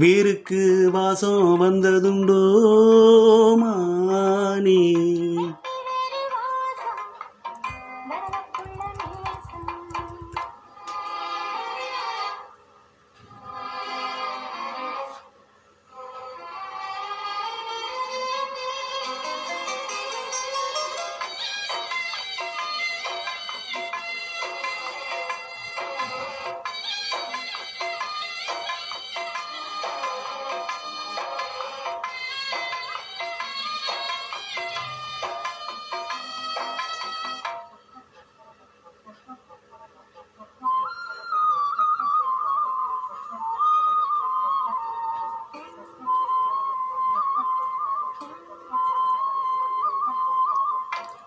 வீருக்கு வாசம் வந்ததுண்டோ மானே.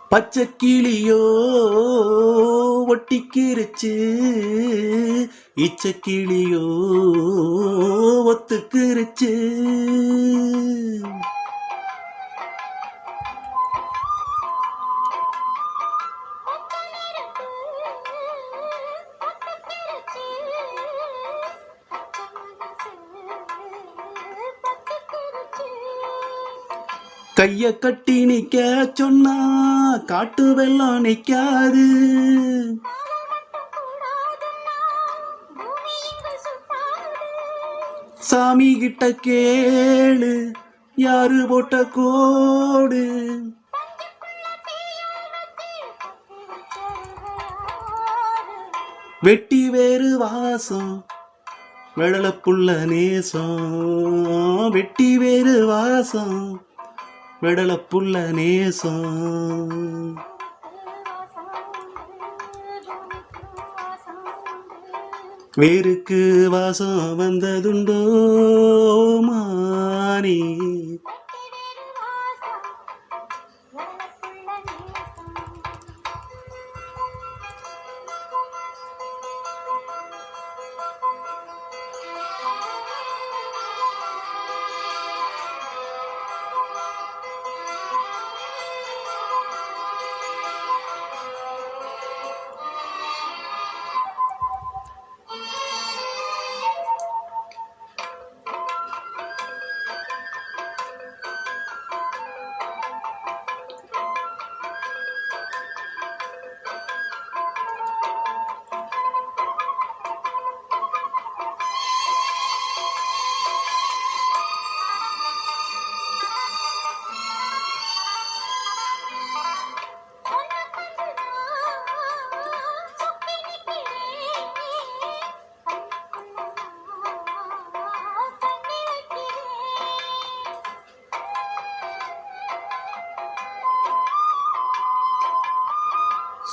பச்சை கிளியோ ஒட்டிக்கிருச்சு. இச்ச கிளியோ ஒத்துக்கிருச்சு. கைய கட்டி நிக்க சொன்னா காட்டு வெள்ளம் நிக்காது. சாமி கிட்ட கேளு யாரு போட்ட கோடு? வெட்டி வேறு வாசம் வெள்ளப்புள்ள நேசம். வெட்டி வேறு வாசம். வெடலப்புள்ள நேசம். வேருக்கு வாசம் வந்ததுண்டோ மானே.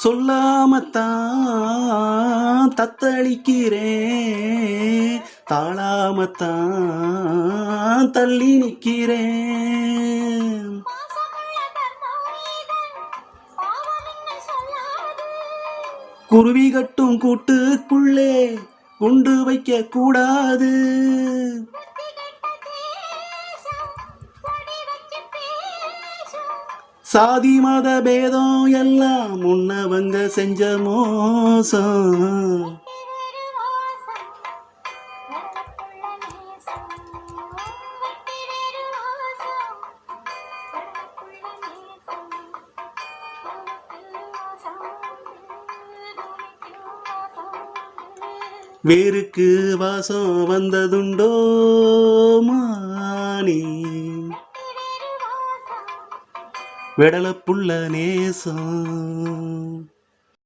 சொல்லாமத்தான் தத்தளிக்கிறேன். தாழாமத்தான் தள்ளி நிற்கிறேன். குருவி கட்டும் கூட்டுக்குள்ளே குண்டு வைக்க கூடாது சாதி மத பேதம் எல்லாம் முன்னவங்க செஞ்ச மோசம். வேருக்கு வாசம் வந்ததுண்டோ மானே? வெடலப்புள்ள நேசம்.